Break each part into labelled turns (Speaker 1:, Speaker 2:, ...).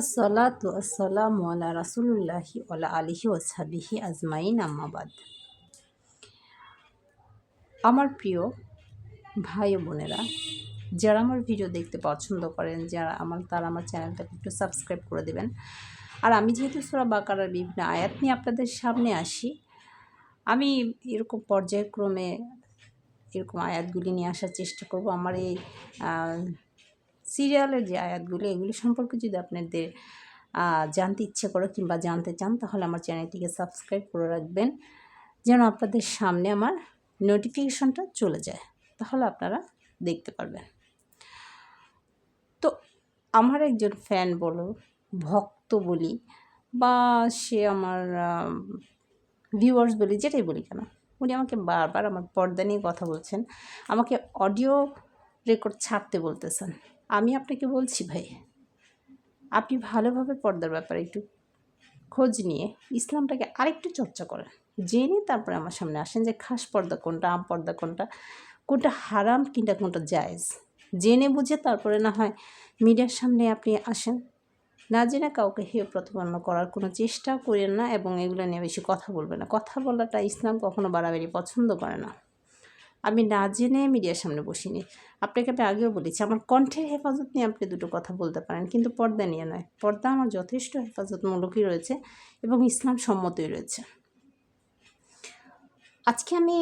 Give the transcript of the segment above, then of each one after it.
Speaker 1: আসসালাতু আসসালামু আলা রাসুলুল্লাহি ওলা আলিহি ওসাবিহি আজমাইন আম্মাবাদ আমার প্রিয় ভাই ও বোনেরা, যারা আমার ভিডিও দেখতে পছন্দ করেন, যারা আমার, তারা আমার চ্যানেলটাকে একটু সাবস্ক্রাইব করে দেবেন। আর আমি যেহেতু সুরা বাকারার বিভিন্ন আয়াত নিয়ে আপনাদের সামনে আসি, আমি এরকম পর্যায়ক্রমে এরকম আয়াতগুলি নিয়ে আসার চেষ্টা করব। আমার এই সিরিয়ালের যে আয়াতগুলি, এগুলি সম্পর্কে যদি আপনাদের জানতে ইচ্ছে করে কিংবা জানতে চান, তাহলে আমার চ্যানেলটিকে সাবস্ক্রাইব করে রাখবেন, যেন আপনাদের সামনে আমার নোটিফিকেশনটা চলে যায়, তাহলে আপনারা দেখতে পারবেন। তো আমার একজন ফ্যান বলো, ভক্ত বলি, বা সে আমার ভিউয়ার্স বলি, যেটাই বলি কেন, উনি আমাকে বারবার আমার পর্দা নিয়ে কথা বলছেন, আমাকে অডিও রেকর্ড ছাড়তে বলতেছেন। আমি আপনাকে বলছি ভাই, আপনি ভালোভাবে পর্দার ব্যাপারে একটু খোঁজ নিয়ে ইসলামটাকে আরেকটু চর্চা করেন। জেনে তারপরে আমার সামনে আসেন যে খাস পর্দা কোনটা, আম পর্দা কোনটা কোনটা হারাম কিংবা কোনটা জায়েজ। জেনে বুঝে তারপরে না হয় মিডিয়ার সামনে আপনি আসেন। না জেনে কাউকে হেয় প্রতিপন্ন করার কোনো চেষ্টাও করেন না এবং এগুলো নিয়ে বেশি কথা বলবে না। কথা বলাটা ইসলাম কখনো বাড়াবাড়ি পছন্দ করে না। আমি না জেনে মিডিয়ার সামনে বসিনি। আপনাকে আমি আগেও বলেছি, আমার কণ্ঠের হেফাজত নিয়ে আপনি দুটো কথা বলতে পারেন, কিন্তু পর্দা নিয়ে নয়। পর্দা আমার যথেষ্ট হেফাজতমূলকই রয়েছে এবং ইসলাম সম্মতই রয়েছে। আজকে আমি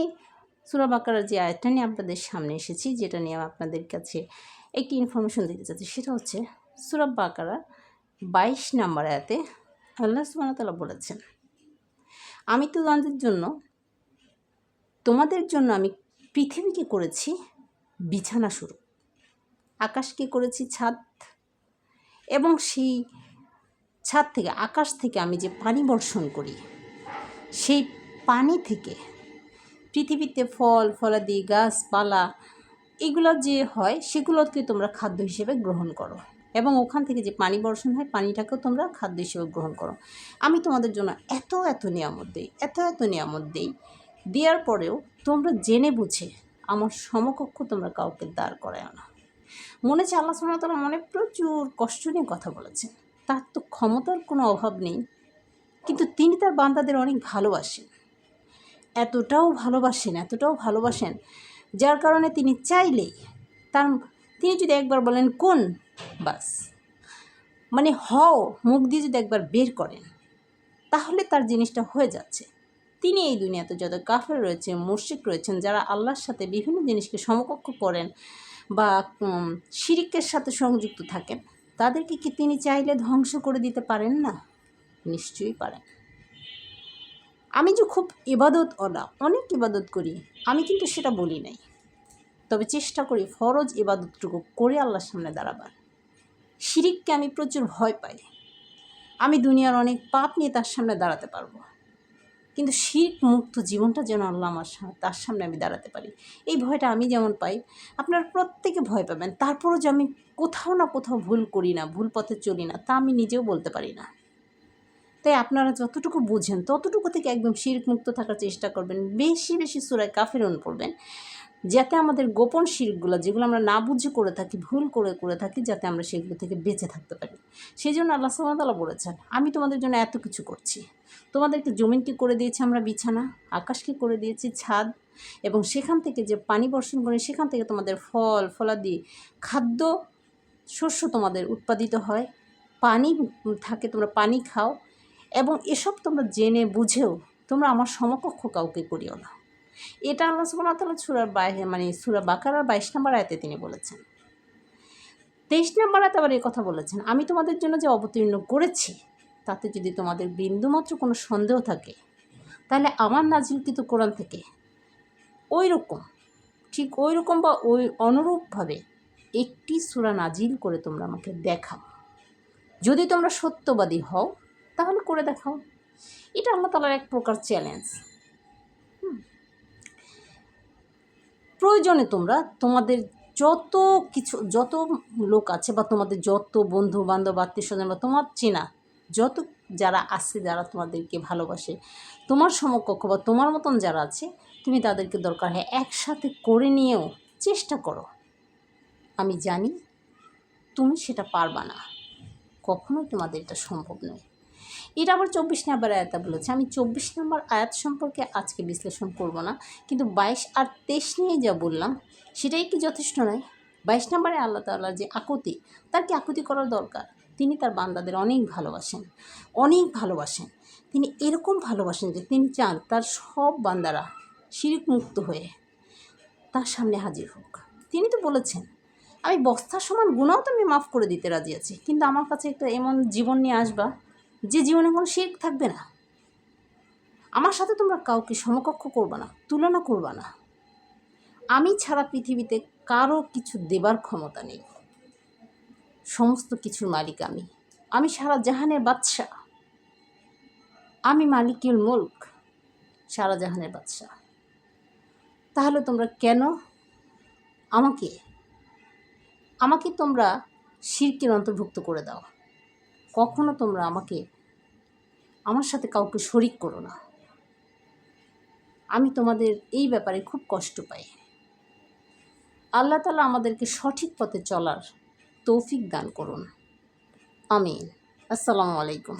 Speaker 1: সুরা সুরাবাকার যে আয়টা নিয়ে আপনাদের সামনে এসেছি, যেটা নিয়ে আপনাদের কাছে একটি ইনফরমেশন দিতে চাচ্ছি, সেটা হচ্ছে সুরাব বাকারা বাইশ নাম্বার আয়াতে আল্লাহ সুবাহতালা বলেছেন, আমি তো তোমাদের জন্য তোমাদের জন্য আমি পৃথিবীকে করেছি? বিছানা শুরু। আকাশকে করেছি? ছাদ। এবং সেই ছাদ থেকে, আকাশ থেকে আমি যে পানি বর্ষণ করি, সেই পানি থেকে পৃথিবীতে ফল, ফলাদি, গাছপালা, এগুলো যে হয়, সেগুলোকে তোমরা খাদ্য হিসেবে গ্রহণ করো। এবং ওখান থেকে যে পানি বর্ষণ হয়, পানিটাকেও তোমরা খাদ্য হিসেবে গ্রহণ করো। আমি তোমাদের জন্য এত এত নিয়ামত দিই, এত এত নিয়ামত দিই দেওয়ার পরেও তোমরা জেনে বুঝে আমার সমকক্ষ তোমরা কাউকে দাঁড় করায় না। মনে হচ্ছে আল্লাহ তারা মনে প্রচুর কষ্ট নিয়ে কথা বলেছেন। তার তো ক্ষমতার কোনো অভাব নেই, কিন্তু তিনি তার বান্দাদের অনেক ভালোবাসেন। এতটাও ভালোবাসেন এতটাও ভালোবাসেন, যার কারণে তিনি চাইলেই তার, তিনি যদি একবার বলেন, কোন? বাস। মানে হও, মুখ দিয়ে যদি একবার বের করেন, তাহলে তার জিনিসটা হয়ে যাচ্ছে। তিনি এই দুনিয়াতে যত কাফের রয়েছে মুর্শিক রয়েছেন, যারা আল্লাহর সাথে বিভিন্ন জিনিসকে সমকক্ষ করেন বা শিরিকের সাথে সংযুক্ত থাকেন, তাদেরকে কি তিনি চাইলে ধ্বংস করে দিতে পারেন না? নিশ্চয়ই পারেন। আমি যে খুব ইবাদত ওলা, অনেক ইবাদত করি, আমি কিন্তু সেটা বলি নাই। তবে চেষ্টা করি ফরজ ইবাদতটুকু করে আল্লাহর সামনে দাঁড়াবার। শিরিককে আমি প্রচুর ভয় পাই। আমি দুনিয়ার অনেক পাপ নিয়ে তার সামনে দাঁড়াতে পারব। কিন্তু শির মুক্ত জীবনটা যেন আল্লাহ আমার তার সামনে আমি দাঁড়াতে পারি। এই ভয়টা আমি যেমন পাই, আপনারা প্রত্যেকে ভয় পাবেন। তারপরও যে আমি কোথাও না কোথাও ভুল করি না, ভুল পথে চলি না, তা আমি নিজেও বলতে পারি না। তাই আপনারা যতটুকু বুঝেন, ততটুকু থেকে একদম শির্ক মুক্ত থাকার চেষ্টা করবেন। বেশি বেশি সুরায় কাফেরন পড়বেন। যাতে আমাদের গোপন শিরগুলো যেগুলো আমরা না বুঝে করে থাকি, ভুল করে করে থাকি, যাতে আমরা সেগুলো থেকে বেঁচে থাকতে পারি। সেই জন্য আল্লাহ সাল্লাহ বলেছেন, আমি তোমাদের জন্য এত কিছু করছি। তোমাদেরকে জমিনকে করে দিয়েছি আমরা বিছানা, আকাশকে করে দিয়েছি ছাদ এবং সেখান থেকে যে পানি বর্ষণ করে, সেখান থেকে তোমাদের ফল, ফলাদি, খাদ্য, শস্য তোমাদের উৎপাদিত হয়। পানি থাকে, তোমরা পানি খাও এবং এসব তোমরা জেনে বুঝেও তোমরা আমার সমকক্ষ কাউকে করিও না। এটা আল্লাহ সুবাহ তালা সুরার বাইরে মানে সুরা বাকারার বাইশ নম্বর আয়তে তিনি বলেছেন। তেইশ নম্বর আয়তে আবার এই কথা বলেছেন, আমি তোমাদের জন্য যে অবতীর্ণ করেছি, তাতে যদি তোমাদের বিন্দুমাত্র কোনো সন্দেহ থাকে, তাহলে আমার নাজিলকৃত কোরআন থেকে ওই রকম ঠিক ওই রকম বা ওই অনুরূপভাবে একটি সুরা নাজিল করে তোমরা আমাকে দেখাও। যদি তোমরা সত্যবাদী হও, তাহলে করে দেখাও। এটা আল্লাহ তালার এক প্রকার চ্যালেঞ্জ প্রয়োজনে তোমরা তোমাদের যত কিছু, যত লোক আছে বা তোমাদের যত বন্ধু বান্ধব আত্মীয় স্বজন বা তোমার চেনা, যত যারা আছে যারা তোমাদেরকে ভালোবাসে, তোমার সমকক্ষ বা তোমার মতন যারা আছে, তুমি তাদেরকে দরকার হয় একসাথে করে নিয়েও চেষ্টা করো। আমি জানি তুমি সেটা পারবা না। কখনোই তোমাদের এটা সম্ভব নয়। এটা আবার চব্বিশ নাম্বার আয়াতা বলেছে। আমি চব্বিশ নম্বর আয়াত সম্পর্কে আজকে বিশ্লেষণ করব না, কিন্তু বাইশ আর তেইশ নিয়ে যা বললাম, সেটাই কি যথেষ্ট নয়? বাইশ নম্বরে আল্লাহ তাল্লাহ যে আকুতি, তার কি আকুতি করার দরকার? তিনি তার বান্দাদের অনেক ভালোবাসেন অনেক ভালোবাসেন। তিনি এরকম ভালোবাসেন যে তিনি চান তার সব বান্দারা শিরিক মুক্ত হয়ে তার সামনে হাজির হোক। তিনি তো বলেছেন, আমি বস্তার সমান গুণাও তো আমি মাফ করে দিতে রাজি আছি, কিন্তু আমার কাছে একটা এমন জীবন নিয়ে আসবা যে জীবনে কোনো শির্ক থাকবে না। আমার সাথে তোমরা কাউকে সমকক্ষ করবে না, তুলনা করবে না। আমি ছাড়া পৃথিবীতে কারও কিছু দেবার ক্ষমতা নেই। সমস্ত কিছুর মালিক আমি। আমি সারা জাহানের বাদশাহ। আমি মালিকুল মুল্ক, সারা জাহানের বাদশাহ। তাহলে তোমরা কেন আমাকে আমাকে তোমরা শিরকের অন্তর্ভুক্ত করে দাও? কখনো তোমরা আমাকে, আমার সাথে কাউকে শরিক করো না। আমি তোমাদের এই ব্যাপারে খুব কষ্ট পাই। আল্লাহ তালা আমাদেরকে সঠিক পথে চলার তৌফিক দান করুন। আমিন। আসসালামু আলাইকুম।